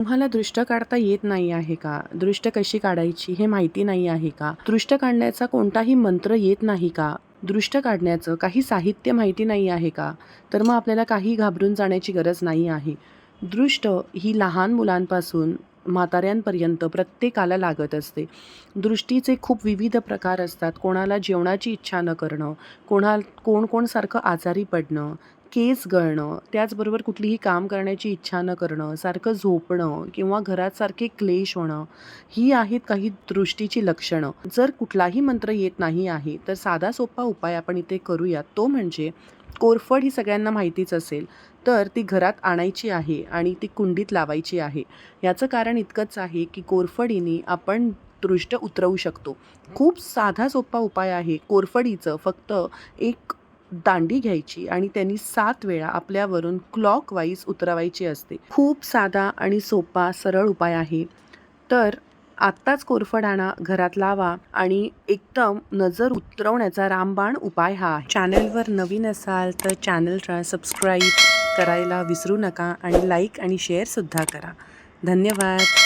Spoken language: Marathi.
तुम्हाला दृष्ट काढता येत नाही आहे का? दृष्ट कशी काढायची हे माहिती नाही आहे का? दृष्ट काढण्याचा कोणताही मंत्र येत नाही का? दृष्ट काढण्याचं काही साहित्य माहिती नाही आहे का? तर मग आपल्याला काही घाबरून जाण्याची गरज नाही आहे. दृष्ट ही लहान मुलांपासून म्हाताऱ्यांपर्यंत प्रत्येकाला लागत असते. दृष्टीचे खूप विविध प्रकार असतात. कोणाला जेवणाची इच्छा न करणं कोणा कोण कोणसारखं आजारी पडणं केस गळणं त्याचबरोबर कुठलीही काम करण्याची इच्छा न करणं सारखं झोपणं किंवा घरात सारखे क्लेश होणं ही आहेत काही दृष्टीची लक्षणं. जर कुठलाही मंत्र येत नाही आहे तर साधा सोपा उपाय आपण इथे करूयात. तो म्हणजे कोरफड ही सगळ्यांना माहितीच असेल तर ती घरात आणायची आहे आणि ती कुंडीत लावायची आहे. याचं कारण इतकंच आहे की कोरफडीने आपण दृष्ट उतरवू शकतो. खूप साधा सोपा उपाय आहे कोरफडीचं. फक्त एक दांडी घ्यायची आणि त्यांनी सात वेळा आपल्यावरून क्लॉकवाईज उतरवायची असते. खूप साधा आणि सोपा सरळ उपाय आहे. तर आत्ताच कोरफडाणा घरात लावा आणि एकदम नजर उतरवण्याचा रामबाण उपाय हा आहे. चॅनलवर नवीन असाल तर चॅनलला सबस्क्राईब करायला विसरू नका आणि लाईक आणि शेअरसुद्धा करा. धन्यवाद.